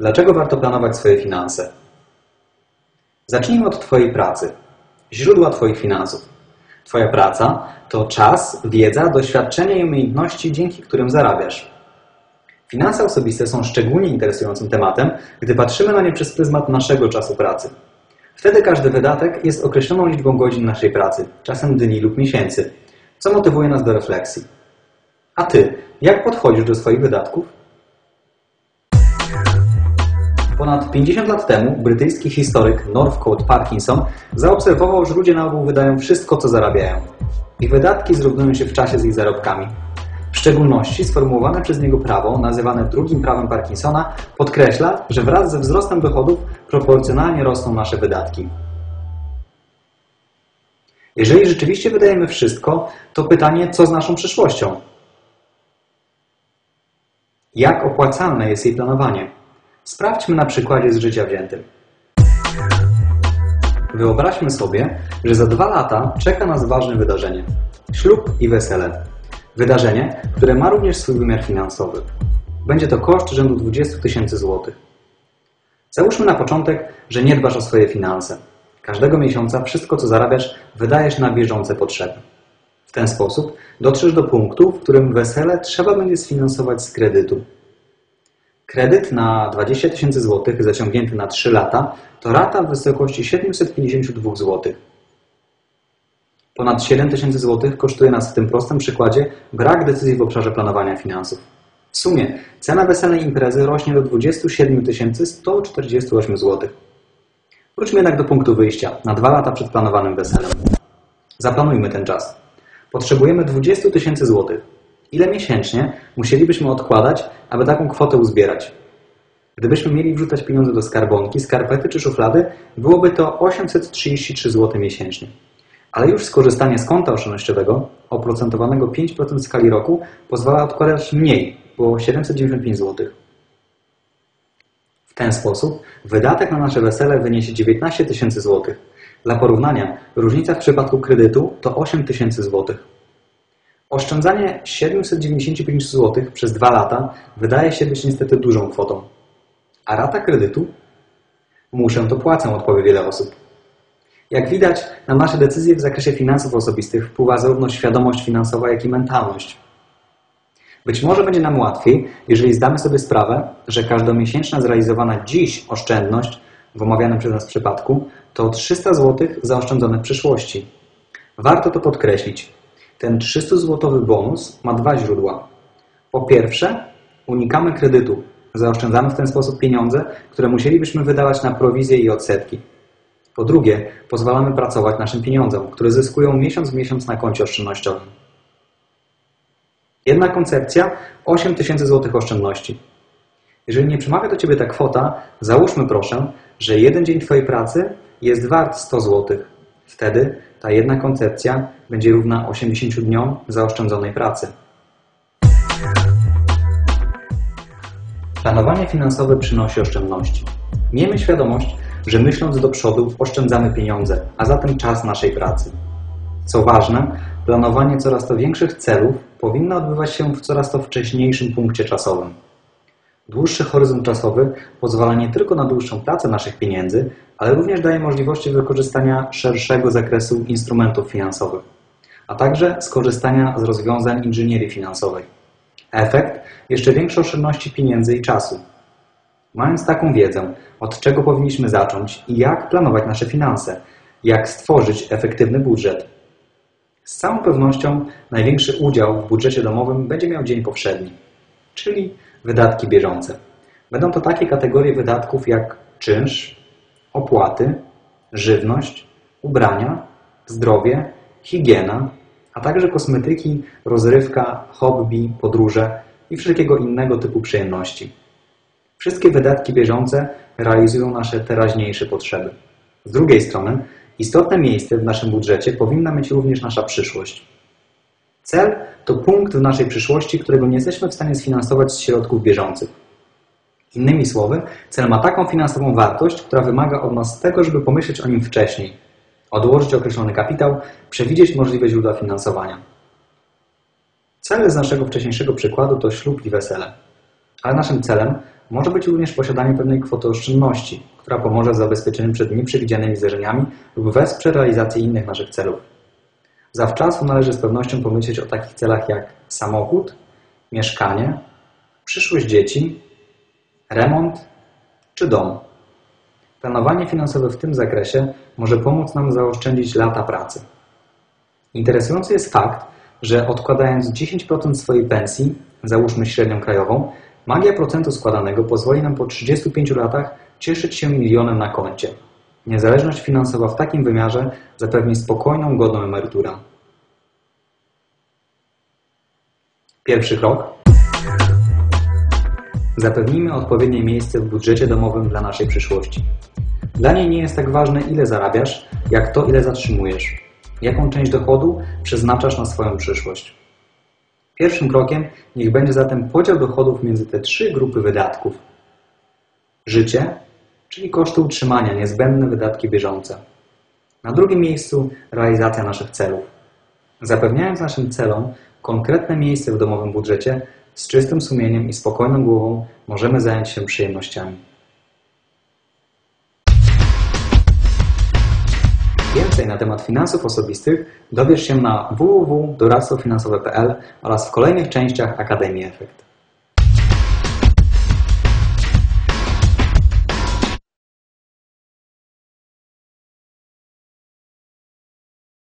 Dlaczego warto planować swoje finanse? Zacznijmy od Twojej pracy, źródła Twoich finansów. Twoja praca to czas, wiedza, doświadczenie i umiejętności, dzięki którym zarabiasz. Finanse osobiste są szczególnie interesującym tematem, gdy patrzymy na nie przez pryzmat naszego czasu pracy. Wtedy każdy wydatek jest określoną liczbą godzin naszej pracy, czasem dni lub miesięcy, co motywuje nas do refleksji. A Ty, jak podchodzisz do swoich wydatków? Ponad 50 lat temu brytyjski historyk Northcote Parkinson zaobserwował, że ludzie na ogół wydają wszystko, co zarabiają. Ich wydatki zrównują się w czasie z ich zarobkami. W szczególności sformułowane przez niego prawo, nazywane drugim prawem Parkinsona, podkreśla, że wraz ze wzrostem dochodów proporcjonalnie rosną nasze wydatki. Jeżeli rzeczywiście wydajemy wszystko, to pytanie, co z naszą przyszłością? Jak opłacalne jest jej planowanie? Sprawdźmy na przykładzie z życia wziętym. Wyobraźmy sobie, że za dwa lata czeka nas ważne wydarzenie ślub i wesele. Wydarzenie, które ma również swój wymiar finansowy. Będzie to koszt rzędu 20 tysięcy złotych. Załóżmy na początek, że nie dbasz o swoje finanse. Każdego miesiąca wszystko, co zarabiasz, wydajesz na bieżące potrzeby. W ten sposób dotrzesz do punktu, w którym wesele trzeba będzie sfinansować z kredytu. Kredyt na 20 tysięcy złotych zaciągnięty na 3 lata to rata w wysokości 752 zł. Ponad 7 tysięcy złotych kosztuje nas w tym prostym przykładzie brak decyzji w obszarze planowania finansów. W sumie cena weselnej imprezy rośnie do 27 148 zł. Wróćmy jednak do punktu wyjścia, na dwa lata przed planowanym weselem. Zaplanujmy ten czas. Potrzebujemy 20 tysięcy złotych. Ile miesięcznie musielibyśmy odkładać, aby taką kwotę uzbierać? Gdybyśmy mieli wrzucać pieniądze do skarbonki, skarpety czy szuflady, byłoby to 833 zł miesięcznie. Ale już skorzystanie z konta oszczędnościowego, oprocentowanego 5% w skali roku, pozwala odkładać mniej, bo 795 zł. W ten sposób wydatek na nasze wesele wyniesie 19 tysięcy złotych. Dla porównania, różnica w przypadku kredytu to 8 tysięcy złotych. Oszczędzanie 795 zł przez dwa lata wydaje się być niestety dużą kwotą. A rata kredytu? Muszę to płacę, odpowie wiele osób. Jak widać, na nasze decyzje w zakresie finansów osobistych wpływa zarówno świadomość finansowa, jak i mentalność. Być może będzie nam łatwiej, jeżeli zdamy sobie sprawę, że każdomiesięczna zrealizowana dziś oszczędność w omawianym przez nas przypadku to 300 zł zaoszczędzone w przyszłości. Warto to podkreślić. Ten 300-złotowy bonus ma dwa źródła. Po pierwsze, unikamy kredytu. Zaoszczędzamy w ten sposób pieniądze, które musielibyśmy wydawać na prowizje i odsetki. Po drugie, pozwalamy pracować naszym pieniądzom, które zyskują miesiąc w miesiąc na koncie oszczędnościowym. Jedna koncepcja 8 tysięcy złotych oszczędności. Jeżeli nie przemawia do Ciebie ta kwota, załóżmy proszę, że jeden dzień Twojej pracy jest wart 100 złotych. Wtedy ta jedna koncepcja będzie równa 80 dniom zaoszczędzonej pracy. Planowanie finansowe przynosi oszczędności. Miejmy świadomość, że myśląc do przodu oszczędzamy pieniądze, a zatem czas naszej pracy. Co ważne, planowanie coraz to większych celów powinno odbywać się w coraz to wcześniejszym punkcie czasowym. Dłuższy horyzont czasowy pozwala nie tylko na dłuższą pracę naszych pieniędzy, ale również daje możliwości wykorzystania szerszego zakresu instrumentów finansowych, a także skorzystania z rozwiązań inżynierii finansowej. Efekt jeszcze większej oszczędności pieniędzy i czasu. Mając taką wiedzę, od czego powinniśmy zacząć i jak planować nasze finanse, jak stworzyć efektywny budżet. Z całą pewnością największy udział w budżecie domowym będzie miał dzień powszedni, czyli wydatki bieżące. Będą to takie kategorie wydatków jak czynsz, opłaty, żywność, ubrania, zdrowie, higiena, a także kosmetyki, rozrywka, hobby, podróże i wszelkiego innego typu przyjemności. Wszystkie wydatki bieżące realizują nasze teraźniejsze potrzeby. Z drugiej strony, istotne miejsce w naszym budżecie powinna mieć również nasza przyszłość. Cel to punkt w naszej przyszłości, którego nie jesteśmy w stanie sfinansować z środków bieżących. Innymi słowy, cel ma taką finansową wartość, która wymaga od nas tego, żeby pomyśleć o nim wcześniej, odłożyć określony kapitał, przewidzieć możliwe źródła finansowania. Cel z naszego wcześniejszego przykładu to ślub i wesele. Ale naszym celem może być również posiadanie pewnej kwoty oszczędności, która pomoże w zabezpieczeniu przed nieprzewidzianymi zdarzeniami lub wesprze realizację innych naszych celów. Zawczasu należy z pewnością pomyśleć o takich celach jak samochód, mieszkanie, przyszłość dzieci, remont czy dom. Planowanie finansowe w tym zakresie może pomóc nam zaoszczędzić lata pracy. Interesujący jest fakt, że odkładając 10% swojej pensji, załóżmy średnią krajową, magia procentu składanego pozwoli nam po 35 latach cieszyć się milionem na koncie. Niezależność finansowa w takim wymiarze zapewni spokojną, godną emeryturę. Pierwszy krok. Zapewnijmy odpowiednie miejsce w budżecie domowym dla naszej przyszłości. Dla niej nie jest tak ważne, ile zarabiasz, jak to, ile zatrzymujesz. Jaką część dochodu przeznaczasz na swoją przyszłość. Pierwszym krokiem niech będzie zatem podział dochodów między te trzy grupy wydatków. Życie, czyli koszty utrzymania, niezbędne wydatki bieżące. Na drugim miejscu realizacja naszych celów. Zapewniając naszym celom konkretne miejsce w domowym budżecie, z czystym sumieniem i spokojną głową możemy zająć się przyjemnościami. Więcej na temat finansów osobistych dowiesz się na www.doradcofinansowe.pl oraz w kolejnych częściach Akademii Efekt.